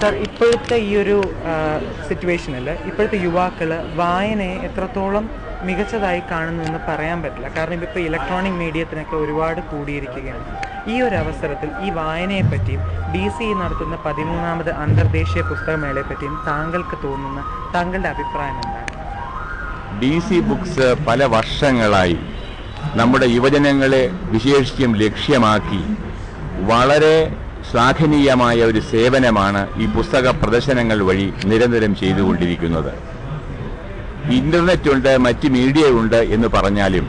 Sir ഇപ്പോഴത്തെ ഈ ഒരു സിറ്റുവേഷനിൽ ഇപ്പോഴത്തെ യുവാക്കൾ വായനയെ എത്രത്തോളം മികച്ചതായി കാണുന്നു എന്ന് പറയാൻ പറ്റില്ല. കാരണം ഇപ്പോൾ ഇലക്ട്രോണിക് മീഡിയത്തിനൊക്കെ ഒരുപാട് കൂടിയിരിക്കുകയാണ്. ഈ ഒരു അവസരത്തിൽ ഈ വായനയെ പറ്റിയും ഡി സി നടത്തുന്ന പതിമൂന്നാമത് അന്തർദേശീയ പുസ്തകമേളയെ പറ്റിയും താങ്കൾക്ക് തോന്നുന്ന താങ്കളുടെ അഭിപ്രായം എന്താണ്? ഡി സി ബുക്സ് പല വർഷങ്ങളായി നമ്മുടെ യുവജനങ്ങളെ വിശേഷിച്ചും ലക്ഷ്യമാക്കി വളരെ ശ്ലാഘനീയമായ ഒരു സേവനമാണ് ഈ പുസ്തക പ്രദർശനങ്ങൾ വഴി നിരന്തരം ചെയ്തുകൊണ്ടിരിക്കുന്നത്. ഇന്റർനെറ്റ് ഉണ്ട് മറ്റ് മീഡിയ ഉണ്ട് എന്ന് പറഞ്ഞാലും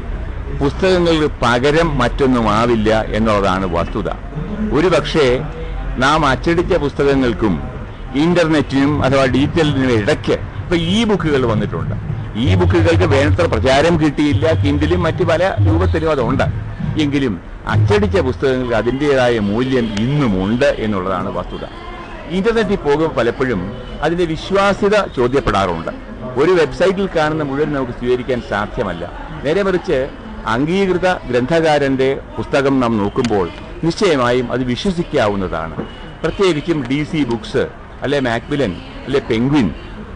പുസ്തകങ്ങൾക്ക് പകരം മറ്റൊന്നും ആവില്ല എന്നുള്ളതാണ് വസ്തുത. ഒരുപക്ഷേ നാം അച്ചടിച്ച പുസ്തകങ്ങൾക്കും ഇന്റർനെറ്റിനും അഥവാ ഡിജിറ്റലിനും ഇടയ്ക്ക് ഇപ്പൊ ഈ ബുക്കുകൾ വന്നിട്ടുണ്ട്. ഈ ബുക്കുകൾക്ക് വേണ്ടത്ര പ്രചാരം കിട്ടിയില്ല കിൻഡിലും മറ്റു പല രൂപത്തിലും അതുണ്ട്. എങ്കിലും അച്ചടിച്ച പുസ്തകങ്ങൾക്ക് അതിന്റെതായ മൂല്യം ഇന്നുമുണ്ട് എന്നുള്ളതാണ് വസ്തുത. ഇന്റർനെറ്റിൽ പോകുമ്പോൾ പലപ്പോഴും അതിന്റെ വിശ്വാസ്യത ചോദ്യപ്പെടാറുണ്ട്. ഒരു വെബ്സൈറ്റിൽ കാണുന്ന മുഴുവൻ നമുക്ക് സ്വീകരിക്കാൻ സാധ്യമല്ല. നേരെ മറിച്ച് അംഗീകൃത ഗ്രന്ഥകാരന്റെ പുസ്തകം നാം നോക്കുമ്പോൾ നിശ്ചയമായും അത് വിശ്വസിക്കാവുന്നതാണ്. പ്രത്യേകിച്ചും ഡി സി ബുക്സ് അല്ലെ മാക്വിലൻ അല്ലെ പെൻഗ്വിൻ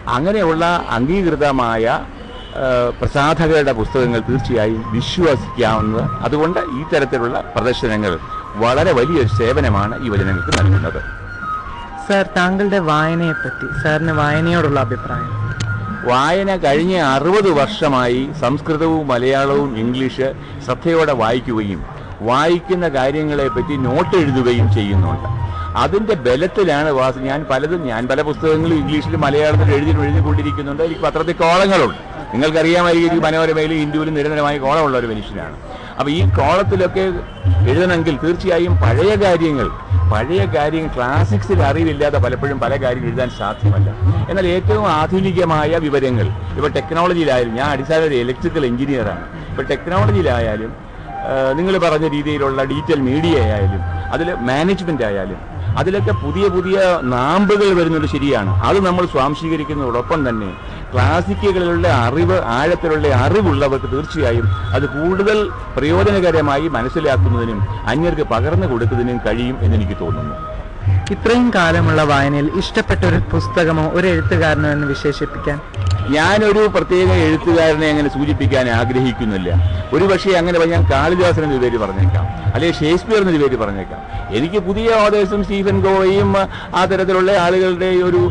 അങ്ങനെയുള്ള അംഗീകൃതമായ പ്രസാധകരുടെ പുസ്തകങ്ങൾ തീർച്ചയായും വിശ്വസിക്കാവുന്നത്. അതുകൊണ്ട് ഈ തരത്തിലുള്ള പ്രദർശനങ്ങൾ വളരെ വലിയൊരു സേവനമാണ് ഈ വചനങ്ങൾക്ക് നൽകുന്നത്. സാർ താങ്കളുടെ വായനയെപ്പറ്റി സാറിന് വായനയോടുള്ള അഭിപ്രായം. വായന കഴിഞ്ഞ അറുപത് വർഷമായി സംസ്കൃതവും മലയാളവും ഇംഗ്ലീഷ് ശ്രദ്ധയോടെ വായിക്കുകയും വായിക്കുന്ന കാര്യങ്ങളെപ്പറ്റി നോട്ട് എഴുതുകയും ചെയ്യുന്നുണ്ട്. അതിന്റെ ബലത്തിലാണ് വാസ് ഞാൻ പലതും ഞാൻ പല പുസ്തകങ്ങളും ഇംഗ്ലീഷിലും മലയാളത്തിലും എഴുതി എഴുതിക്കൊണ്ടിരിക്കുന്നുണ്ട്. എനിക്ക് പത്രത്തിൽ കോളങ്ങളുണ്ട്. നിങ്ങൾക്കറിയാമായിരിക്കും ഈ മനോരമയിലും ഇന്ത്യയിലും നിരന്തരമായി കോളമുള്ള ഒരു മനുഷ്യനാണ്. അപ്പോൾ ഈ കോളത്തിലൊക്കെ എഴുതണമെങ്കിൽ തീർച്ചയായും പഴയ കാര്യങ്ങൾ പഴയ കാര്യങ്ങൾ ക്ലാസിക്സിൽ അറിവില്ലാതെ പലപ്പോഴും പല കാര്യങ്ങൾ എഴുതാൻ സാധ്യമല്ല. എന്നാൽ ഏറ്റവും ആധുനികമായ വിവരങ്ങൾ ഇപ്പൊ ടെക്നോളജിയിലായാലും ഞാൻ അടിസ്ഥാന ഒരു ഇലക്ട്രിക്കൽ എഞ്ചിനീയറാണ് ഇപ്പൊ ടെക്നോളജിയിലായാലും നിങ്ങൾ പറഞ്ഞ രീതിയിലുള്ള ഡിജിറ്റൽ മീഡിയ ആയാലും അതിൽ മാനേജ്മെന്റ് ആയാലും അതിലൊക്കെ പുതിയ പുതിയ നാമ്പുകൾ വരുന്നത് ശരിയാണ്. അത് നമ്മൾ സ്വാംശീകരിക്കുന്നതോടൊപ്പം തന്നെ ക്ലാസിക്കുകളിലുള്ള അറിവ് ആഴത്തിലുള്ള അറിവുള്ളവർക്ക് തീർച്ചയായും അത് കൂടുതൽ പ്രയോജനകരമായി മനസ്സിലാക്കുന്നതിനും അന്യർക്ക് പകർന്നു കൊടുക്കുന്നതിനും കഴിയും എന്നെനിക്ക് തോന്നുന്നു. ഇത്രയും കാലമുള്ള വായനയിൽ ഇഷ്ടപ്പെട്ട ഒരു പുസ്തകമോ ഒരു എഴുത്തുകാരനോ എന്ന് വിശേഷിപ്പിക്കാൻ? ഞാനൊരു പ്രത്യേക എഴുത്തുകാരനെ അങ്ങനെ സൂചിപ്പിക്കാൻ ആഗ്രഹിക്കുന്നില്ല. ഒരു പക്ഷേ അങ്ങനെ ഞാൻ കാളിദാസൻ എന്നൊരു പേര് പറഞ്ഞേക്കാം. അല്ലെങ്കിൽ ഷേക്സ്പിയർ എന്നൊരു പേര് പറഞ്ഞേക്കാം. എനിക്ക് പുതിയ ഓതേഴ്സും സ്റ്റീഫൻ ഗോവയും ആ തരത്തിലുള്ള ആളുകളുടെ ഒരു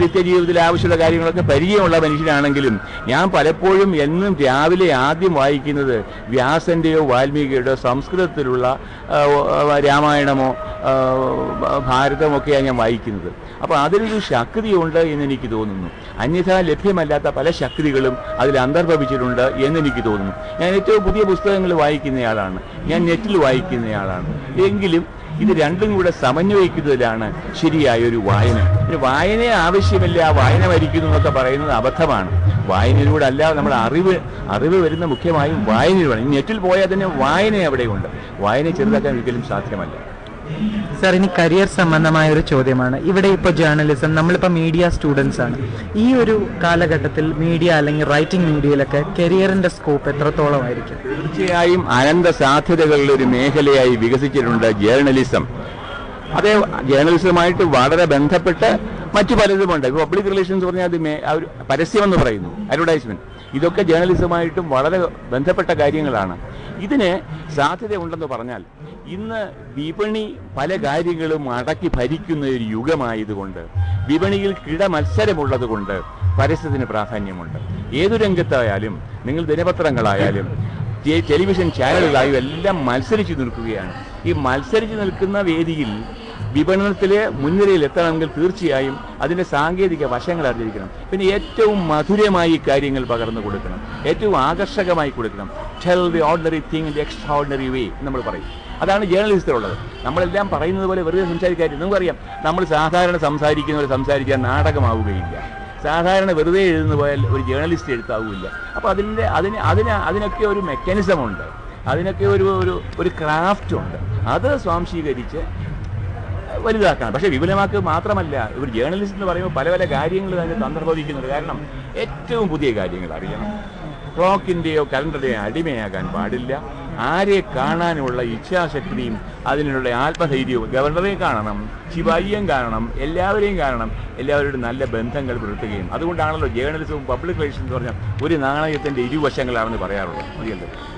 നിത്യജീവിതത്തിൽ ആവശ്യമുള്ള കാര്യങ്ങളൊക്കെ പരിചയമുള്ള മനുഷ്യനാണെങ്കിലും ഞാൻ പലപ്പോഴും എന്നും രാവിലെ ആദ്യം വായിക്കുന്നത് വ്യാസന്റെയോ വാൽമീകിയുടെയോ സംസ്കൃതത്തിലുള്ള രാമായണമോ ഭാരതമൊക്കെയാണ് ഞാൻ വായിക്കുന്നത്. അപ്പോൾ അതിലൊരു ശക്തിയുണ്ട് എന്ന് എനിക്ക് തോന്നുന്നു. അന്യഥാ ലഭ്യമല്ലാത്ത പല ശക്തികളും അതിൽ അന്തർഭവിച്ചിട്ടുണ്ട് എന്ന് എനിക്ക് തോന്നുന്നു. ഞാൻ ഏറ്റവും പുതിയ പുസ്തകങ്ങൾ വായിക്കുന്നയാളാണ്. ഞാൻ നെറ്റിൽ വായിക്കുന്നയാളാണ്. എങ്കിലും ഇത് രണ്ടും കൂടെ സമന്വയിക്കുന്നതിലാണ് ശരിയായ ഒരു വായന. ഒരു ആവശ്യമില്ല വായന മരിക്കുന്നു എന്നൊക്കെ പറയുന്നത് അബദ്ധമാണ്. വായനയിലൂടെ അല്ല നമ്മൾ അറിവ് അറിവ് വരുന്ന മുഖ്യമായും വായനയിലൂടെ. നെറ്റിൽ പോയാൽ തന്നെ വായന അവിടെയുണ്ട്. വായന ചെറുതാക്കാൻ ഒരിക്കലും സാധ്യമല്ല. സാർ ഇനി കരിയർ സംബന്ധമായ ഒരു ചോദ്യമാണ്. ഇവിടെ ഇപ്പോൾ ജേർണലിസം നമ്മളിപ്പോൾ മീഡിയ സ്റ്റുഡൻസ് ആണ്. ഈ ഒരു കാലഘട്ടത്തിൽ മീഡിയ അല്ലെങ്കിൽ റൈറ്റിംഗ് മീഡിയയിലൊക്കെ കരിയറിന്റെ സ്കോപ്പ് എത്രത്തോളം ആയിരിക്കും തീർച്ചയായും അനന്ത സാധ്യതകളുടെ ഒരു മേഖലയായി വികസിച്ചിട്ടുണ്ട് ജേർണലിസം അതേ ജേർണലിസവുമായിട്ട് വളരെ ബന്ധപ്പെട്ട് മറ്റു പലതുമുണ്ട്. ഇപ്പോൾ പബ്ലിക് റിലേഷൻസ് പറഞ്ഞാൽ അത് പരസ്യമെന്ന് പറയുന്നു അഡ്വർടൈസ്മെന്റ് ഇതൊക്കെ ജേർണലിസവുമായിട്ടും വളരെ ബന്ധപ്പെട്ട കാര്യങ്ങളാണ്. ഇതിന് സാധ്യതയുണ്ടെന്ന് പറഞ്ഞാൽ ഇന്ന് വിപണി പല കാര്യങ്ങളും അടക്കി ഭരിക്കുന്ന ഒരു യുഗമായതുകൊണ്ട് വിപണിയിൽ കിട മത്സരമുള്ളതുകൊണ്ട് പരസ്യത്തിന് പ്രാധാന്യമുണ്ട്. ഏതു രംഗത്തായാലും നിങ്ങൾ ദിനപത്രങ്ങളായാലും ടെലിവിഷൻ ചാനലുകളായും എല്ലാം മത്സരിച്ചു നിൽക്കുകയാണ്. ഈ മത്സരിച്ചു നിൽക്കുന്ന വേദിയിൽ വിപണനത്തിലെ മുൻനിരയിൽ എത്തണമെങ്കിൽ തീർച്ചയായും അതിന്റെ സാങ്കേതിക വശങ്ങൾ അറിഞ്ഞിരിക്കണം. പിന്നെ ഏറ്റവും മധുരമായി കാര്യങ്ങൾ പകർന്നു കൊടുക്കണം. ഏറ്റവും ആകർഷകമായി കൊടുക്കണം. Tell the ordinary thing in the extraordinary way നമ്മൾ പറയും. അതാണ് ജേർണലിസ്റ്റിലുള്ളത് നമ്മളെല്ലാം പറയുന്നത് പോലെ വെറുതെ സംസാരിക്കാറില്ല നമുക്കറിയാം നമ്മൾ സാധാരണ സംസാരിക്കുന്ന പോലെ സംസാരിച്ചാൽ നാടകമാവുകയില്ല. സാധാരണ വെറുതെ എഴുതുന്ന പോയാൽ ഒരു ജേർണലിസ്റ്റ് എഴുത്താവില്ല അപ്പോൾ അതിന്റെ അതിന് അതിന് അതിനൊക്കെ ഒരു മെക്കാനിസം ഉണ്ട്. അതിനൊക്കെ ഒരു ഒരു ഒരു ക്രാഫ്റ്റ് ഉണ്ട്. അത് സ്വാംശീകരിച്ച് വലുതാക്കണം. പക്ഷേ വിപുലമാക്കുക മാത്രമല്ല ഒരു ജേർണലിസ്റ്റ് എന്ന് പറയുമ്പോൾ പല പല കാര്യങ്ങൾ തന്നെ തന്ത്രബോധിക്കുന്നുണ്ട്. കാരണം ഏറ്റവും പുതിയ കാര്യങ്ങൾ അറിയണം. ക്ലോക്കിന്റെയോ കലണ്ടറിന്റെയോ അടിമയാകാൻ പാടില്ല. ആരെ കാണാനുള്ള ഇച്ഛാശക്തിയും അതിനുള്ള ആത്മധൈര്യവും ഗവർണറെ കാണണം ശിവായിയും കാണണം എല്ലാവരെയും കാണണം എല്ലാവരോടും നല്ല ബന്ധങ്ങൾ പുലർത്തുകയും. അതുകൊണ്ടാണല്ലോ ജേർണലിസവും പബ്ലിക് റിലേഷൻസ് എന്ന് പറഞ്ഞാൽ ഒരു നാണയത്തിന്റെ ഇരുവശങ്ങളാണെന്ന് പറയാറുള്ളത്. മതിയല്ലോ?